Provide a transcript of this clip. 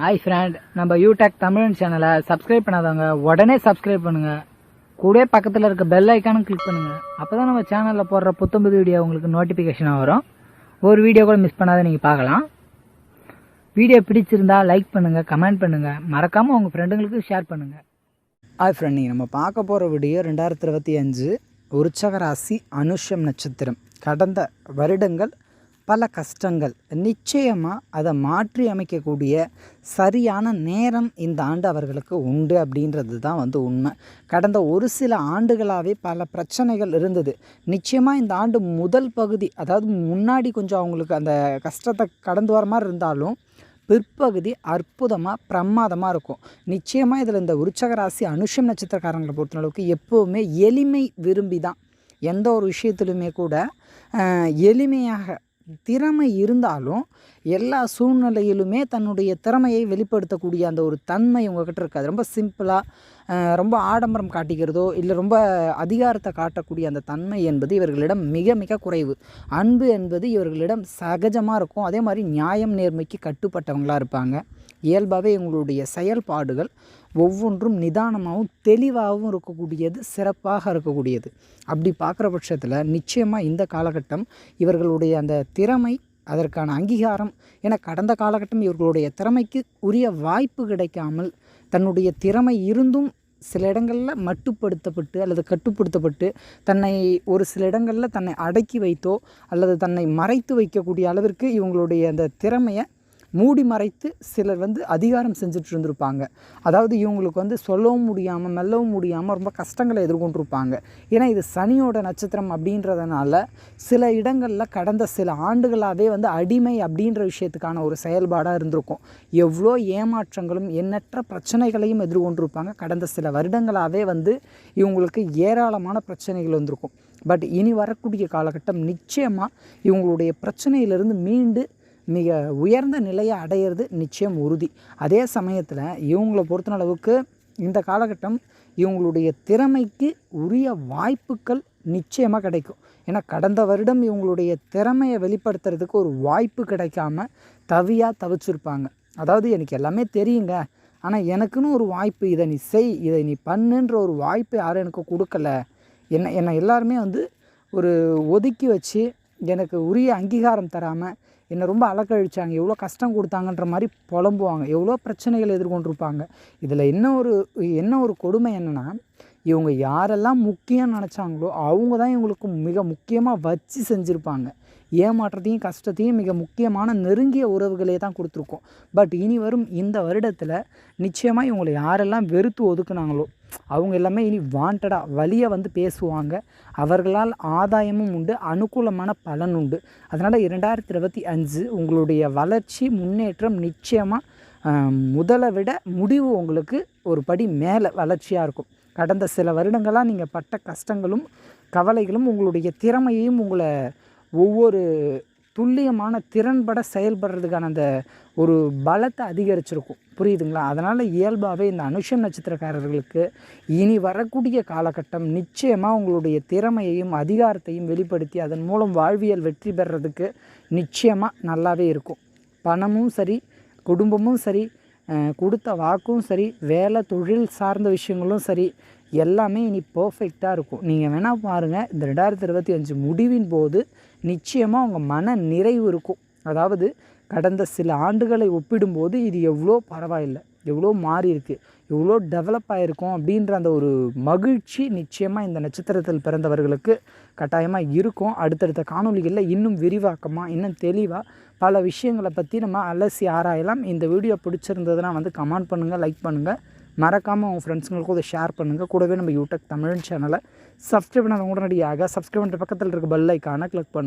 Hi friend நம்ம யூடெக் தமிழ் சேனலை subscribe பண்ணாதவங்க உடனே சப்ஸ்கிரைப் பண்ணுங்க. கூட பக்கத்தில் இருக்க பெல் ஐக்கானும் கிளிக் பண்ணுங்க. அப்பதான் நம்ம சேனலில் போடுற புத்தம்புது வீடியோ உங்களுக்கு நோட்டிஃபிகேஷனாக வரும். ஒரு வீடியோ கூட மிஸ் பண்ணாத நீங்கள் பார்க்கலாம். வீடியோ பிடிச்சிருந்தா லைக் பண்ணுங்கள் கமெண்ட் பண்ணுங்கள் மறக்காமல் உங்கள் ஃப்ரெண்டுங்களுக்கு ஷேர் பண்ணுங்கள் ஹாய் ஃப்ரெண்ட் நீங்கள் நம்ம பார்க்க போகிற வீடியோ ரெண்டாயிரத்தி இருபத்தி அஞ்சு உற்சகராசி அனுஷம் நட்சத்திரம். கடந்த வருடங்கள் பல கஷ்டங்கள். நிச்சயமாக அதை மாற்றி அமைக்கக்கூடிய சரியான நேரம் இந்த ஆண்டு அவர்களுக்கு உண்டு அப்படின்றது தான் வந்து உண்மை. கடந்த ஒரு சில ஆண்டுகளாகவே பல பிரச்சனைகள் இருந்தது. நிச்சயமாக இந்த ஆண்டு முதல் பகுதி அதாவது முன்னாடி கொஞ்சம் அவங்களுக்கு அந்த கஷ்டத்தை கடந்து வர மாதிரி இருந்தாலும் பிற்பகுதி அற்புதமாக பிரமாதமாக இருக்கும். நிச்சயமாக இதில் இந்த உற்சக ராசி அனுஷம் நட்சத்திரக்காரங்களை பொறுத்தளவுக்கு எப்போவுமே எளிமை விரும்பி தான் எந்த ஒரு விஷயத்துலையுமே கூட எளிமையாக திறமை இருந்தாலும் எல்லா சூழ்நிலையிலுமே தன்னுடைய திறமையை வெளிப்படுத்தக்கூடிய அந்த ஒரு தன்மை உங்ககிட்ட இருக்காது. ரொம்ப சிம்பிளாக ரொம்ப ஆடம்பரம் காட்டிக்கிறதோ இல்லை ரொம்ப அதிகாரத்தை காட்டக்கூடிய அந்த தன்மை என்பது இவர்களிடம் மிக மிக குறைவு. அன்பு என்பது இவர்களிடம் சகஜமாக இருக்கும். அதே மாதிரி நியாயம் நேர்மைக்கு கட்டுப்பட்டவங்களாக இருப்பாங்க. இயல்பாகவே இவங்களுடைய செயல்பாடுகள் ஒவ்வொன்றும் நிதானமாகவும் தெளிவாகவும் இருக்கக்கூடியது சிறப்பாக இருக்கக்கூடியது. அப்படி பார்க்குற பட்சத்தில் நிச்சயமாக இந்த காலகட்டம் இவர்களுடைய அந்த திறமை அதற்கான அங்கீகாரம் என கடந்த காலகட்டம் இவர்களுடைய திறமைக்கு உரிய வாய்ப்பு கிடைக்காமல் தன்னுடைய திறமை இருந்தும் சில இடங்களில் மட்டுப்படுத்தப்பட்டு அல்லது கட்டுப்படுத்தப்பட்டு தன்னை ஒரு சில இடங்களில் தன்னை அடக்கி வைத்தோ அல்லது தன்னை மறைத்து வைக்கக்கூடிய அளவிற்கு இவங்களுடைய அந்த திறமையை மூடி மறைத்து சிலர் வந்து அதிகாரம் செஞ்சுட்டு இருந்திருப்பாங்க. அதாவது இவங்களுக்கு வந்து சொல்லவும் முடியாமல் மெல்லவும் முடியாமல் ரொம்ப கஷ்டங்களை எதிர்கொண்டிருப்பாங்க. ஏன்னா இது சனியோட நட்சத்திரம் அப்படின்றதுனால சில இடங்களில் கடந்த சில ஆண்டுகளாகவே வந்து அடிமை அப்படின்ற விஷயத்துக்கான ஒரு செயல்பாடாக இருந்திருக்கும். எவ்வளோ ஏமாற்றங்களும் எண்ணற்ற பிரச்சனைகளையும் எதிர்கொண்டிருப்பாங்க. கடந்த சில வருடங்களாகவே வந்து இவங்களுக்கு ஏராளமான பிரச்சனைகள் வந்திருக்கும். பட் இனி வரக்கூடிய காலகட்டம் நிச்சயமாக இவங்களுடைய பிரச்சனையிலிருந்து மீண்டு மிக உயர்ந்த நிலையை அடையிறது நிச்சயம் உறுதி. அதே சமயத்தில் இவங்களை பொறுத்தளவுக்கு இந்த காலகட்டம் இவங்களுடைய திறமைக்கு உரிய வாய்ப்புகள் நிச்சயமாக கிடைக்கும். ஏன்னா கடந்த வருடம் இவங்களுடைய திறமையை வெளிப்படுத்துறதுக்கு ஒரு வாய்ப்பு கிடைக்காம தவியாக தவிச்சிருப்பாங்க. அதாவது எனக்கு எல்லாமே தெரியுங்க. ஆனால் எனக்குன்னு ஒரு வாய்ப்பு இதை நீ செய் இதை நீ பண்ணுன்ற ஒரு வாய்ப்பு யாரும் எனக்கு கொடுக்கல. என்ன என்னை எல்லாருமே வந்து ஒரு ஒதுக்கி வச்சு எனக்கு உரிய அங்கீகாரம் தராமல் என்னை ரொம்ப அலக்கழிச்சாங்க. எவ்வளோ கஷ்டம் கொடுத்தாங்கன்ற மாதிரி புலம்புவாங்க. எவ்வளோ பிரச்சனைகள் எதிர்கொண்டிருப்பாங்க. இதில் என்ன ஒரு என்ன ஒரு கொடுமை என்னென்னா இவங்க யாரெல்லாம் முக்கியம் நினச்சாங்களோ அவங்க தான் இவங்களுக்கு மிக முக்கியமாக வச்சு செஞ்சுருப்பாங்க. ஏமாற்றத்தையும் கஷ்டத்தையும் மிக முக்கியமான நெருங்கிய உறவுகளே தான் கொடுத்துருக்கோம். பட் இனி வரும் இந்த வருடத்தில் நிச்சயமாக இவங்களை யாரெல்லாம் வெறுத்து ஒதுக்குனாங்களோ அவங்க எல்லாமே இனி வாண்டடாக வழியை வந்து பேசுவாங்க. அவர்களால் ஆதாயமும் உண்டு அனுகூலமான பலன் உண்டு. அதனால் இரண்டாயிரத்தி இருபத்தி அஞ்சு உங்களுடைய வளர்ச்சி முன்னேற்றம் நிச்சயமாக முதலை விட முடிவு உங்களுக்கு ஒரு படி மேலே வளர்ச்சியாக இருக்கும். கடந்த சில வருடங்களாக நீங்கள் பட்ட கஷ்டங்களும் கவலைகளும் உங்களுடைய திறமையையும் உங்களை ஒவ்வொரு துல்லியமான திறன்பட செயல்படுறதுக்கான அந்த ஒரு பலத்தை அதிகரிச்சிருக்கும். புரியுதுங்களா? அதனால் இயல்பாகவே இந்த அனுஷ நட்சத்திரக்காரர்களுக்கு இனி வரக்கூடிய காலகட்டம் நிச்சயமாக உங்களுடைய திறமையையும் அதிகாரத்தையும் வெளிப்படுத்தி அதன் மூலம் வாழ்வியல் வெற்றி பெறுறதுக்கு நிச்சயமாக நல்லாவே இருக்கும். பணமும் சரி குடும்பமும் சரி கொடுத்த வாக்கும் சரி வேலை தொழில் சார்ந்த விஷயங்களும் சரி எல்லாமே இனி பர்ஃபெக்டாக இருக்கும். நீங்கள் வேணால் பாருங்கள் இந்த ரெண்டாயிரத்தி இருபத்தி அஞ்சு முடிவின் போது நிச்சயமாக உங்கள் மன நிறைவு இருக்கும். அதாவது கடந்த சில ஆண்டுகளை ஒப்பிடும்போது இது எவ்வளோ பரவாயில்லை எவ்வளோ மாறி இருக்குது எவ்வளோ டெவலப் ஆகிருக்கும் அப்படின்ற அந்த ஒரு மகிழ்ச்சி நிச்சயமாக இந்த நட்சத்திரத்தில் பிறந்தவர்களுக்கு கட்டாயமாக இருக்கும். அடுத்தடுத்த காணொளிகளில் இன்னும் விரிவாக்கமாக இன்னும் தெளிவாக பல விஷயங்களை பற்றி நம்ம அலசி ஆராயலாம். இந்த வீடியோ பிடிச்சிருந்ததுன்னா வந்து கமெண்ட் பண்ணுங்கள் லைக் பண்ணுங்கள் மறக்காமல் உங்கள் ஃப்ரெண்ட்ஸுங்களுக்கும் இதை ஷேர் பண்ணுங்கள் கூடவே நம்ம யூடியூப் தமிழ் சேனலை சப்ஸ்கிரைப் பண்ணாத உடனடியாக சப்ஸ்கிரைப் பண்ணுற பக்கத்தில் இருக்க பெல் ஐக்கானை கிளிக் பண்ணுங்கள்